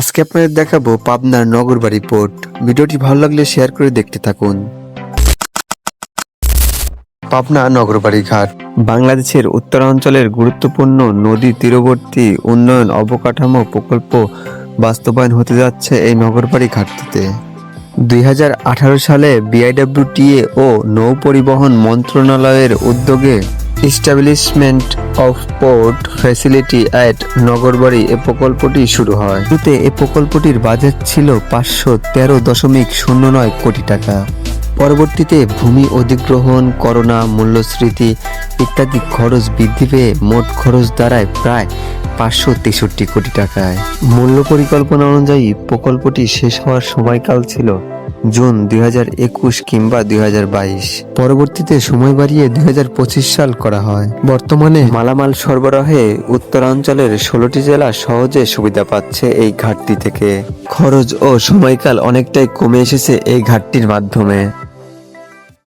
আজকে আপনাদের দেখাবো পাবনার নগরবাড়ি পোর্ট। ভিডিওটি ভালো লাগলে শেয়ার করে দেখতে থাকুন। পাবনা নগরবাড়ি ঘাট। বাংলাদেশের উত্তরাঞ্চলের গুরুত্বপূর্ণ নদী তীরবর্তী উন্নয়ন অবকাঠামো প্রকল্প বাস্তবায়ন হতে যাচ্ছে এই নগরবাড়ি ঘাটটিতে। দুই হাজার আঠারো সালে বিআইডব্লিউটিএ ও নৌ পরিবহন মন্ত্রণালয়ের উদ্যোগে establishment of port facility at Nagarbari এ প্রকল্পটি শুরু হয়। শুরুতে এ প্রকল্পটির বাজেট ছিল পাঁচশো তেরো দশমিক শূন্য নয় কোটি টাকা। পরবর্তীতে ভূমি অধিগ্রহণ, করোনা মূল্যস্মৃতি ইত্যাদি খরচ বৃদ্ধি পেয়ে মোট খরচ দাঁড়ায় প্রায় পাঁচশো তেষট্টি কোটি টাকায়। মূল্য পরিকল্পনা অনুযায়ী প্রকল্পটি শেষ হওয়ার সময়কাল ছিল জুন দুই কিংবা দুই হাজার বাইশ। পরবর্তীতে সময় বাড়িয়ে দুই হাজার পঁচিশ সাল করা হয়। বর্তমানে মালামাল সরবরাহে উত্তরাঞ্চলের ষোলোটি জেলা সহজে সুবিধা পাচ্ছে এই ঘাটটি থেকে। খরচ ও সময়কাল অনেকটাই কমে এসেছে এই ঘাটটির মাধ্যমে।